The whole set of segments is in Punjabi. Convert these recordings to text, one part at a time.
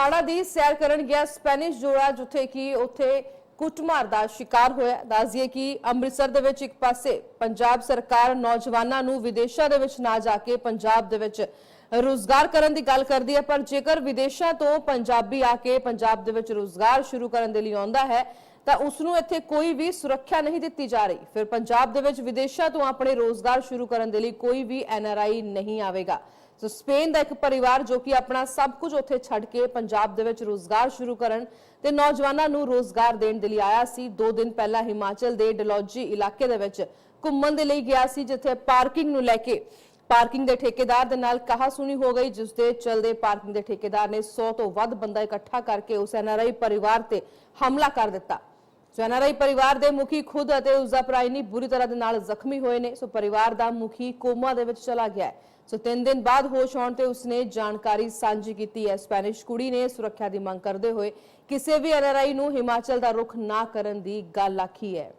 ਸੋਹਾਣਾ ਦੀ ਸੈਰ ਕਰਨ ਗਿਆ ਸਪੈਨਿਸ਼ ਜੋੜਾ, ਜਿੱਥੇ ਕਿ ਉੱਥੇ ਕੁੱਟਮਾਰ ਦਾ ਸ਼ਿਕਾਰ ਹੋਇਆ। ਦੱਸਦੀਏ ਕਿ ਅੰਮ੍ਰਿਤਸਰ ਦੇ ਵਿੱਚ ਇੱਕ ਪਾਸੇ ਪੰਜਾਬ ਸਰਕਾਰ ਨੌਜਵਾਨਾਂ ਨੂੰ ਵਿਦੇਸ਼ਾਂ ਦੇ ਵਿੱਚ ਨਾ ਜਾ ਕੇ ਪੰਜਾਬ ਦੇ ਵਿੱਚ ਰੋਜ਼ਗਾਰ ਕਰਨ ਦੀ ਗੱਲ ਕਰਦੀ ਹੈ, ਪਰ ਜੇਕਰ ਵਿਦੇਸ਼ਾਂ ਤੋਂ ਪੰਜਾਬੀ ਆ ਕੇ ਪੰਜਾਬ ਦੇ ਵਿੱਚ ਰੋਜ਼ਗਾਰ ਸ਼ੁਰੂ ਕਰਨ ਦੇ ਲਈ ਆਉਂਦਾ ਹੈ ਤਾਂ ਉਸ ਨੂੰ ਇੱਥੇ ਕੋਈ ਵੀ ਸੁਰੱਖਿਆ ਨਹੀਂ ਦਿੱਤੀ ਜਾ ਰਹੀ। ਫਿਰ ਪੰਜਾਬ ਦੇ ਵਿੱਚ ਵਿਦੇਸ਼ਾਂ ਤੋਂ ਆਪਣੇ ਰੋਜ਼ਗਾਰ ਸ਼ੁਰੂ ਕਰਨ ਦੇ ਲਈ ਕੋਈ ਵੀ ਐਨਆਰਆਈ ਨਹੀਂ ਆਵੇਗਾ। ਸੋ ਸਪੇਨ ਦਾ ਇੱਕ ਪਰਿਵਾਰ ਜੋ ਕਿ ਆਪਣਾ ਸਭ ਕੁਝ ਉੱਥੇ ਛੱਡ ਕੇ ਪੰਜਾਬ ਦੇ ਵਿੱਚ ਰੋਜ਼ਗਾਰ ਸ਼ੁਰੂ ਕਰਨ ਤੇ ਨੌਜਵਾਨਾਂ ਨੂੰ ਰੋਜ਼ਗਾਰ ਦੇਣ ਦੇ ਲਈ ਆਇਆ ਸੀ 2 ਦਿਨ ਪਹਿਲਾਂ ਹਿਮਾਚਲ ਦੇ ਡਲੌਜੀ ਇਲਾਕੇ ਦੇ ਵਿੱਚ ਘੁੰਮਣ ਦੇ ਲਈ ਗਿਆ ਸੀ, ਜਿੱਥੇ ਪਾਰਕਿੰਗ ਨੂੰ ਲੈ ਕੇ ਪਾਰਕਿੰਗ ਦੇ ਠੇਕੇਦਾਰ ਦੇ ਨਾਲ ਕਹਾ ਸੁਣੀ ਹੋ ਗਈ, ਜਿਸ ਦੇ ਚਲਦੇ ਪਾਰਕਿੰਗ ਦੇ ਠੇਕੇਦਾਰ ਨੇ 100 ਤੋਂ ਵੱਧ ਬੰਦਾ ਇਕੱਠਾ ਕਰਕੇ ਉਸ ਐਨਆਰਆਈ ਪਰਿਵਾਰ ਤੇ ਹਮਲਾ ਕਰ ਦਿੱਤਾ। ਸੋ ਐਨਆਰਆਈ ਪਰਿਵਾਰ ਦੇ ਮੁਖੀ ਖੁਦ ਅਤੇ ਉਸ ਦਾ ਭਰਾਈਨੀ ਬੁਰੀ ਤਰ੍ਹਾਂ ਦੇ ਨਾਲ ਜ਼ਖਮੀ ਹੋਏ ਨੇ, ਸੋ ਪਰਿਵਾਰ ਦਾ ਮੁਖੀ ਕੋਮਾ ਦੇ ਵਿੱਚ ਚਲਾ ਗਿਆ ਹੈ। ਸੋ 3 ਦਿਨ ਬਾਅਦ ਹੋਸ਼ ਆਉਣ ਤੇ ਉਸਨੇ ਜਾਣਕਾਰੀ ਸਾਂਝੀ ਕੀਤੀ ਹੈ। ਸਪੈਨਿਸ਼ ਕੁੜੀ ਨੇ ਸੁਰੱਖਿਆ ਦੀ ਮੰਗ ਕਰਦੇ ਹੋਏ ਕਿਸੇ ਵੀ ਐਨਆਰਆਈ ਨੂੰ ਹਿਮਾਚਲ ਦਾ ਰੁਖ ਨਾ ਕਰਨ ਦੀ ਗੱਲ ਆਖੀ ਹੈ।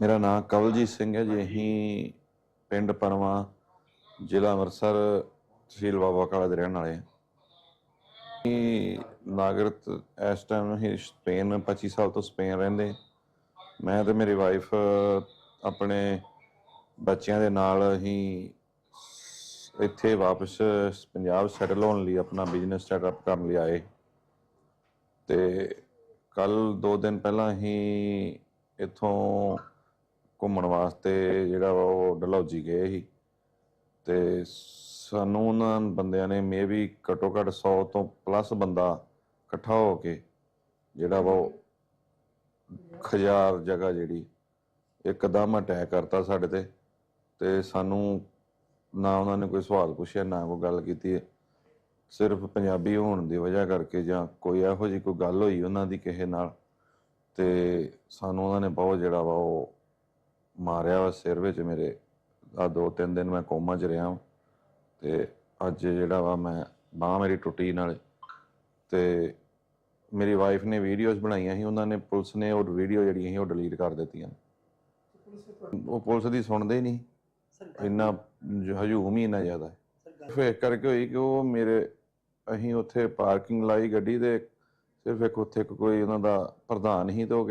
ਮੇਰਾ ਨਾਮ ਕਵਲਜੀਤ ਸਿੰਘ ਹੈ ਜੀ। ਅਸੀਂ ਪਿੰਡ ਪਰਵਾ ਜ਼ਿਲ੍ਹਾ ਅੰਮ੍ਰਿਤਸਰ ਤਹਿਸੀਲ ਬਾਬਾ ਕਾਲਾ ਦੇ ਰਹਿਣ ਵਾਲੇ ਹਾਂ। ਅਸੀਂ ਨਾਗਰਿਕ ਇਸ ਟਾਈਮ ਅਸੀਂ ਸਪੇਨ 25 ਸਾਲ ਤੋਂ ਸਪੇਨ ਰਹਿੰਦੇ ਮੈਂ ਤੇ ਮੇਰੀ ਵਾਈਫ ਆਪਣੇ ਬੱਚਿਆਂ ਦੇ ਨਾਲ ਅਸੀਂ ਇੱਥੇ ਵਾਪਸ ਪੰਜਾਬ ਸੈਟਲ ਹੋਣ ਲਈ ਆਪਣਾ ਬਿਜ਼ਨਸ ਸੈਟਅਪ ਕਰਨ ਲਈ ਆਏ। ਤੇ ਕੱਲ 2 ਦਿਨ ਪਹਿਲਾਂ ਅਸੀਂ ਇੱਥੋਂ ਘੁੰਮਣ ਵਾਸਤੇ ਜਿਹੜਾ ਵਾ ਉਹ ਡਲਹੌਜੀ ਗਏ ਸੀ। ਤੇ ਸਾਨੂੰ ਉਹਨਾਂ ਬੰਦਿਆਂ ਨੇ ਮੇ ਵੀ ਘੱਟੋ ਘੱਟ 100 ਤੋਂ ਪਲੱਸ ਬੰਦਾ ਇਕੱਠਾ ਹੋ ਕੇ ਜਿਹੜਾ ਵਾ ਉਹ ਖਜਾਰ ਜਗ੍ਹਾ ਜਿਹੜੀ ਇੱਕਦਮ ਅਟੈਕ ਕਰਤਾ ਸਾਡੇ ਤੇ। ਤੇ ਸਾਨੂੰ ਨਾ ਉਹਨਾਂ ਨੇ ਕੋਈ ਸਵਾਲ ਪੁੱਛਿਆ, ਨਾ ਕੋਈ ਗੱਲ ਕੀਤੀ। ਸਿਰਫ ਪੰਜਾਬੀ ਹੋਣ ਦੀ ਵਜ੍ਹਾ ਕਰਕੇ ਜਾਂ ਕੋਈ ਇਹੋ ਜਿਹੀ ਕੋਈ ਗੱਲ ਹੋਈ ਉਹਨਾਂ ਦੀ ਕਿਸੇ ਨਾਲ। ਤੇ ਸਾਨੂੰ ਉਹਨਾਂ ਨੇ ਬਹੁਤ ਜਿਹੜਾ ਵਾ ਉਹ ਮਾਰਿਆ ਵਾ ਸਿਰ ਵਿੱਚ ਮੇਰੇ ਆ ਦੋ ਤਿੰਨ ਦਿਨ ਮੈਂ ਕੋਮਾ 'ਚ ਰਿਹਾ ਤੇ ਅੱਜ ਜਿਹੜਾ ਵਾ ਮੈਂ ਬਾਹ ਮੇਰੀ ਟੁੱਟੀ ਨਾਲੇ ਤੇ ਮੇਰੀ ਵਾਈਫ ਨੇ ਵੀਡੀਓਜ਼ ਬਣਾਈਆਂ ਸੀ ਉਹਨਾਂ ਨੇ ਪੁਲਿਸ ਨੇ ਉਹ ਵੀਡੀਓ ਜਿਹੜੀਆਂ ਸੀ ਉਹ ਡਿਲੀਟ ਕਰ ਦਿੱਤੀਆਂ। ਉਹ ਪੁਲਿਸ ਦੀ ਸੁਣਦੇ ਹੀ ਨਹੀਂ। ਇੰਨਾ ਹਜੂਮ ਹੀ ਇੰਨਾ ਜ਼ਿਆਦਾ। ਫਿਰ ਕਰਕੇ ਹੋਈ ਕਿ ਉਹ ਮੇਰੇ ਅਸੀਂ ਉੱਥੇ ਪਾਰਕਿੰਗ ਲਾਈ ਗੱਡੀ ਤੇ ਸਿਰਫ ਇੱਕ ਉੱਥੇ ਕੋਈ ਉਹਨਾਂ ਦਾ ਪ੍ਰਧਾਨ ਹੀ ਤੇ ਉਹ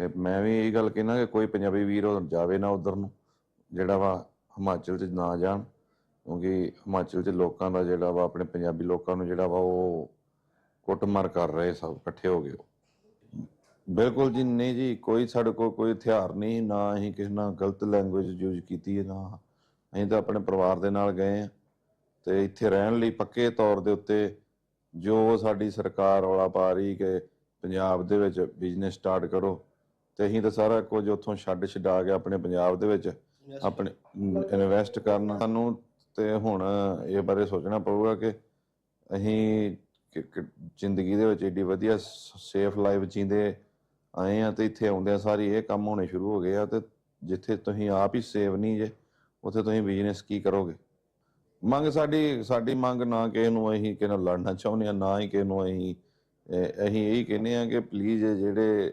ਤੇ ਮੈਂ ਵੀ ਇਹ ਗੱਲ ਕਹਿਣਾ ਕਿ ਕੋਈ ਪੰਜਾਬੀ ਵੀਰ ਉਹ ਜਾਵੇ ਨਾ ਉਧਰ ਨੂੰ, ਜਿਹੜਾ ਵਾ ਹਿਮਾਚਲ 'ਚ ਨਾ ਜਾਣ, ਕਿਉਂਕਿ ਹਿਮਾਚਲ 'ਚ ਲੋਕਾਂ ਦਾ ਜਿਹੜਾ ਵਾ, ਆਪਣੇ ਪੰਜਾਬੀ ਲੋਕਾਂ ਨੂੰ ਜਿਹੜਾ ਵਾ ਉਹ ਕੁੱਟਮਾਰ ਕਰ ਰਹੇ ਸਭ ਇਕੱਠੇ ਹੋ ਗਏ ਬਿਲਕੁਲ ਜੀ, ਨਹੀਂ ਜੀ, ਕੋਈ ਸਾਡੇ ਕੋਲ ਕੋਈ ਹਥਿਆਰ ਨਹੀਂ, ਨਾ ਅਸੀਂ ਕਿਸੇ ਨਾਲ ਗਲਤ ਲੈਂਗੁਏਜ ਯੂਜ਼ ਕੀਤੀ ਹੈ, ਨਾ ਅਸੀਂ ਤਾਂ ਆਪਣੇ ਪਰਿਵਾਰ ਦੇ ਨਾਲ ਗਏ ਆ ਤੇ ਇੱਥੇ ਰਹਿਣ ਲਈ ਪੱਕੇ ਤੌਰ ਦੇ ਉੱਤੇ ਜੋ ਸਾਡੀ ਸਰਕਾਰ ਰੌਲਾ ਪਾ ਰਹੀ ਕਿ ਪੰਜਾਬ ਦੇ ਵਿੱਚ ਬਿਜ਼ਨਸ ਸਟਾਰਟ ਕਰੋ ਤੇ ਅਸੀਂ ਤਾਂ ਸਾਰਾ ਕੁਝ ਉੱਥੋਂ ਛੱਡ ਛਡਾ ਕੇ ਆਪਣੇ ਪੰਜਾਬ ਦੇ ਵਿੱਚ ਆਪਣੇ ਇਨਵੈਸਟ ਕਰਨਾ। ਸਾਨੂੰ ਤੇ ਹੁਣ ਇਹ ਬਾਰੇ ਸੋਚਣਾ ਪਊਗਾ ਕਿ ਅਸੀਂ ਕਿ- ਕਿ ਜ਼ਿੰਦਗੀ ਦੇ ਵਿੱਚ ਏਡੀ ਵਧੀਆ ਸੇਫ ਲਾਈਫ ਜੀਂਦੇ ਆਏ ਆ ਤੇ ਇੱਥੇ ਆਉਂਦਿਆਂ ਸਾਰੀ ਇਹ ਕੰਮ ਹੋਣੇ ਸ਼ੁਰੂ ਹੋ ਗਏ ਆ ਤੇ ਜਿੱਥੇ ਤੁਸੀਂ ਆਪ ਹੀ ਸੇਵ ਨਹੀਂ ਜੇ ਉੱਥੇ ਤੁਸੀਂ ਬਿਜ਼ਨਸ ਕੀ ਕਰੋਗੇ? ਮੰਗ ਸਾਡੀ ਸਾਡੀ ਮੰਗ ਨਾ ਕਿਸੇ ਨੂੰ ਅਸੀਂ ਕਿਸੇ ਨਾਲ ਲੜਨਾ ਚਾਹੁੰਦੇ ਆ ਨਾ ਹੀ ਕਿਸੇ ਨੂੰ ਅਸੀਂ ਅਸੀਂ ਇਹੀ ਕਹਿੰਦੇ ਆ ਕਿ ਪਲੀਜ਼ ਜਿਹੜੇ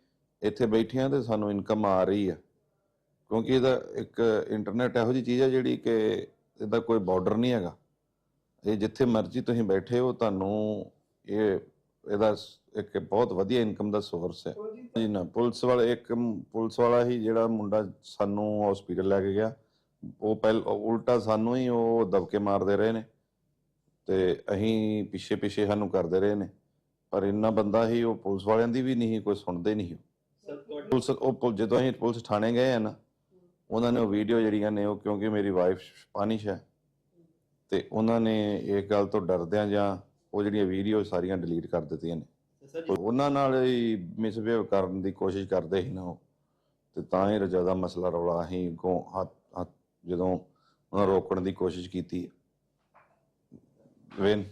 ਇੱਥੇ ਬੈਠੇ ਆ ਤੇ ਸਾਨੂੰ ਇਨਕਮ ਆ ਰਹੀ ਆ। ਕਿਉਂਕਿ ਇਹਦਾ ਇੱਕ ਇੰਟਰਨੈਟ ਇਹੋ ਜਿਹੀ ਚੀਜ਼ ਆ ਜਿਹੜੀ ਕਿ ਇਹਦਾ ਕੋਈ ਬਾਰਡਰ ਨਹੀਂ ਹੈਗਾ। ਇਹ ਜਿੱਥੇ ਮਰਜ਼ੀ ਤੁਸੀਂ ਬੈਠੇ ਹੋ, ਤੁਹਾਨੂੰ ਇਹ, ਇਹਦਾ ਇੱਕ ਬਹੁਤ ਵਧੀਆ ਇਨਕਮ ਦਾ ਸੋਰਸ ਹੈ। ਜੀ ਨਾ, ਪੁਲਿਸ ਵਾਲੇ, ਇੱਕ ਪੁਲਿਸ ਵਾਲਾ ਹੀ ਜਿਹੜਾ ਮੁੰਡਾ ਸਾਨੂੰ ਹਸਪੀਟਲ ਲੈ ਕੇ ਗਿਆ, ਉਹ ਪਹਿਲ ਉਲਟਾ ਸਾਨੂੰ ਹੀ ਉਹ ਦਬਕੇ ਮਾਰਦੇ ਰਹੇ ਨੇ। ਤੇ ਅਸੀਂ ਪਿੱਛੇ ਪਿੱਛੇ ਸਾਨੂੰ ਕਰਦੇ ਰਹੇ ਨੇ। ਪਰ ਇੰਨਾ ਬੰਦਾ ਹੀ ਉਹ ਪੁਲਿਸ ਵਾਲਿਆਂ ਦੀ ਵੀ ਨਹੀਂ, ਕੋਈ ਸੁਣਦੇ ਨਹੀਂ ਸਰ ਪੁਲਿਸ ਉਹ ਪੁਲ- ਜਦੋਂ ਅਸੀਂ ਪੁਲਿਸ ਥਾਣੇ ਗਏ ਆ ਨਾ ਉਹਨਾਂ ਨੇ ਉਹ ਵੀਡੀਓ ਜਿਹੜੀਆਂ ਨੇ ਉਹ ਕਿਉਂਕਿ ਮੇਰੀ ਵਾਈਫ ਸਪੈਨਿਸ਼ ਹੈ ਤੇ ਉਹਨਾਂ ਨੇ ਇਹ ਗੱਲ ਤੋਂ ਡਰਦਿਆਂ ਜਾਂ ਉਹ ਜਿਹੜੀਆਂ ਵੀਡੀਓ ਸਾਰੀਆਂ ਡਿਲੀਟ ਕਰ ਦਿੱਤੀਆਂ ਨੇ। ਸਰ ਜੀ। ਉਹਨਾਂ ਨਾਲ ਹੀ ਮਿਸਬਿਹੇਵ ਕਰਨ ਦੀ ਕੋਸ਼ਿਸ਼ ਕਰਦੇ ਸੀ ਨਾ ਉਹ ਤੇ ਤਾਂ ਹੀ ਜ਼ਿਆਦਾ ਮਸਲਾ ਰੌਲਾ ਅਸੀਂ ਅੱਗੋਂ ਹੱਥ ਹੱਥ ਜਦੋਂ ਉਹਨਾਂ ਰੋਕਣ ਦੀ ਕੋਸ਼ਿਸ਼ ਕੀਤੀ। ਵੇਨ